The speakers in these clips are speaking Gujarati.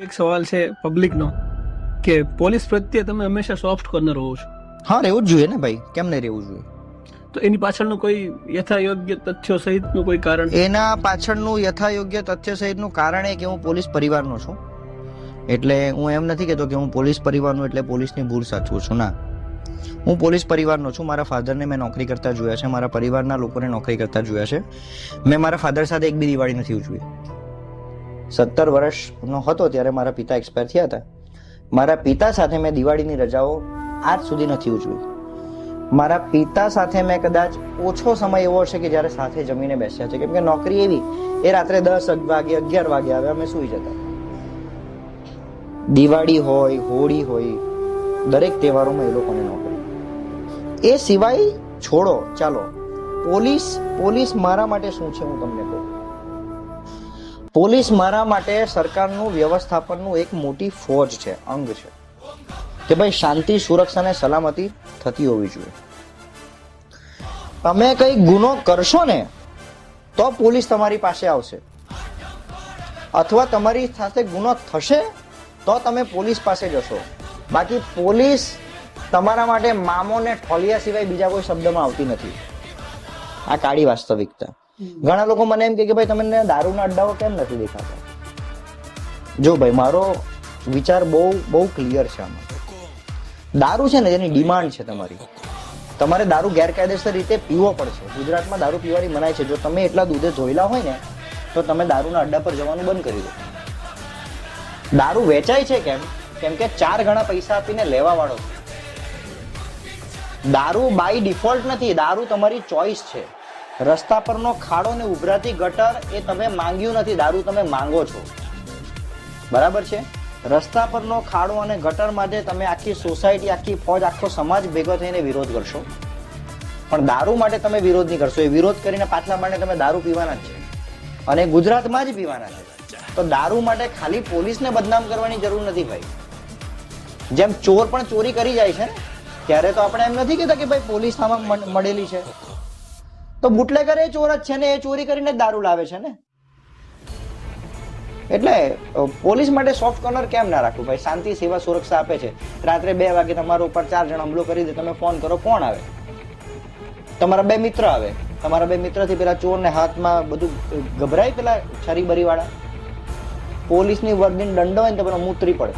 એક સવાલ છે પબ્લિકનો કે પોલીસ પ્રત્યે તમે હંમેશા સોફ્ટ કોર્નર હોવ છો. હા રહેવું જ જોઈએ ને ભાઈ. કેમ નહીં રહેવું જોઈએ? તો એની પાછળનું કોઈ યથાયોગ્ય તથ્યો સહિતનું કોઈ કારણ? એના પાછળનું યથાયોગ્ય તથ્ય સહિતનું કારણ એ કે હું પોલીસ પરિવારનો છું. એટલે હું એમ નથી કહેતો કે હું પોલીસ પરિવારનો એટલે પોલીસની ભૂલ સાચવું છું. ના. હું પોલીસ પરિવારનો છું. મારા ફાધરને મેં નોકરી કરતા જોયા છે. મારા પરિવારના લોકોને નોકરી કરતા જોયા છે. મેં મારા ફાધર સાથે એક બી દિવાળી નથી ઉજવી. સત્તર વર્ષનો હતો ત્યારે મારા પિતા એક્સપાયર થયા હતા. મારા પિતા સાથે મેં દિવાળીની રજાઓ આજ સુધી નથી ઉજવી. મારા પિતા સાથે મેં કદાચ ઓછો સમય એવો હશે કે જ્યારે સાથે જમીને બેસ્યા છે. કેમ કે નોકરી એવી, એ રાત્રે દસ વાગે, અગિયાર વાગે આવે, અમે સુઈ જતા. દિવાળી હોય, હોળી હોય, દરેક તહેવારોમાં એ લોકોને નોકરી. એ સિવાય છોડો, ચાલો, પોલીસ પોલીસ મારા માટે શું છે હું તમને કહું? પોલીસ મારા માટે સરકારનું વ્યવસ્થાપનનું એક મોટી ફોજ છે, અંગ છે. કે ભાઈ શાંતિ, સુરક્ષા અને સલામતી થતી હોવી જોઈએ. તમે કઈ ગુનો કરશો ને, તો પોલીસ તમારી પાસે આવશે. અથવા તમારી સાથે ગુનો થશે, તો તમે પોલીસ પાસે જશો. બાકી પોલીસ તમારા માટે મામો ને ઠોલિયા સિવાય બીજા કોઈ શબ્દમાં આવતી નથી. આ કાળી વાસ્તવિકતા. ઘણા લોકો મને એમ કે ભાઈ, તમને દારૂના અડ્ડાઓ કેમ નથી દેખાતા? જો ભાઈ, મારો વિચાર બહુ બહુ ક્લિયર છે આમાં. દારૂ છે ને, જેની ડિમાન્ડ છે તમારી. તમારે દારૂ ગેરકાયદેસર રીતે પીવો પડશે. ગુજરાતમાં દારૂ પીવાની મનાય છે. જો તમે એટલા દૂધે ધોયેલા હોય ને, તો તમે દારૂના અડ્ડા પર જવાનું બંધ કરી દો. દારૂ વેચાય છે કેમ? કેમ કે ચાર ગણા પૈસા આપીને લેવા વાળો છે. દારૂ બાય ડિફોલ્ટ નથી. દારૂ તમારી ચોઈસ છે. રસ્તા પરનો ખાડો ને ઉભરાતી ગટર એ તમે માંગ્યું નથી, દારૂ તમે માંગો છો. બરાબર છે? રસ્તા પરનો ખાડો અને ગટર માટે તમે આખી સોસાયટી, આખી ફોજ, આખો સમાજ ભેગો થઈને વિરોધ કરશો. પણ દારૂ માટે તમે વિરોધ નહીં કરશો. એ વિરોધ કરીને પાછલા માટે તમે દારૂ પીવાના જ છે. અને ગુજરાતમાં જ પીવાના છે. તો દારૂ માટે ખાલી પોલીસને બદનામ કરવાની જરૂર નથી ભાઈ. જેમ ચોર પણ ચોરી કરી જાય છે ત્યારે તો આપણે એમ નથી કહેતા કે ભાઈ પોલીસ આમાં મળેલી છે. તો બુટલેગર એ ચોર જ છે ને એ ચોરી કરીને દારૂ લાવે છે ને? એટલે પોલીસ માટે સોફ્ટ કોર્નર કેમ ના રાખવું? ભાઈ, શાંતિ, સેવા, સુરક્ષા આપે છે. રાત્રે બે વાગે તમારા ઉપર ચાર જણ હુમલો કરી દે, તમે ફોન કરો, કોણ આવે? તમારા બે મિત્ર આવે. તમારા બે મિત્રથી પેલા ચોરને હાથમાં બધું ગભરાય પેલા છરી બરી વાળા પોલીસની વર્દીને દંડો હોય ને તો પેલો મૂતરી પડે.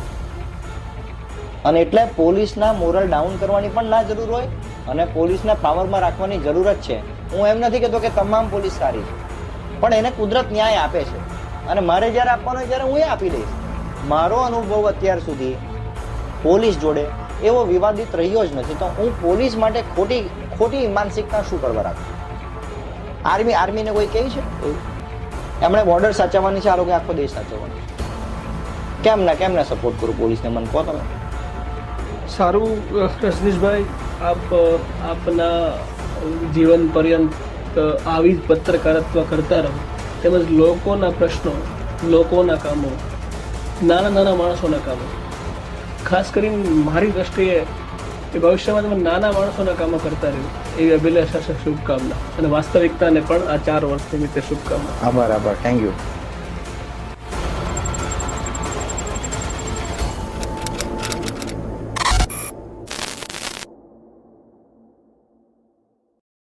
અને એટલે પોલીસના મોરલ ડાઉન કરવાની પણ ના જરૂર હોય. અને પોલીસને પાવરમાં રાખવાની જરૂર જ છે. હું એમ નથી કહેતો કે તમામ પોલીસ સારી છે. પણ એને કુદરત ન્યાય આપે છે. અને મારે જ્યારે આપવાનો ત્યારે હું એ આપી દઈશ. મારો અનુભવ અત્યાર સુધી પોલીસ જોડે એવો વિવાદિત રહ્યો જ નથી. તો હું પોલીસ માટે ખોટી ખોટી માનસિકતા શું કરવા રાખું? આર્મી, આર્મીને કોઈ કહે છે? એમણે બોર્ડર સાચવવાની છે, આ લોકો આખો દેશ સાચવવાનો. કેમ ના કેમ ના સપોર્ટ કરું પોલીસને? મને કહો તમે. સારું રજનીશભાઈ, આપ આપના જીવન પર્યંત આવી જ પત્રકારત્વ કરતા રહો. તેમજ લોકોના પ્રશ્નો, લોકોના કામો, નાના નાના માણસોના કામો. ખાસ કરીને મારી દ્રષ્ટિએ એ ભવિષ્યમાં તમે નાના માણસોના કામો કરતા રહ્યો એવી અભિલાષા છે શુભકામના. અને વાસ્તવિકતાને પણ આ ચાર વર્ષ નિમિત્તે શુભકામના. આભાર આભાર. Thank you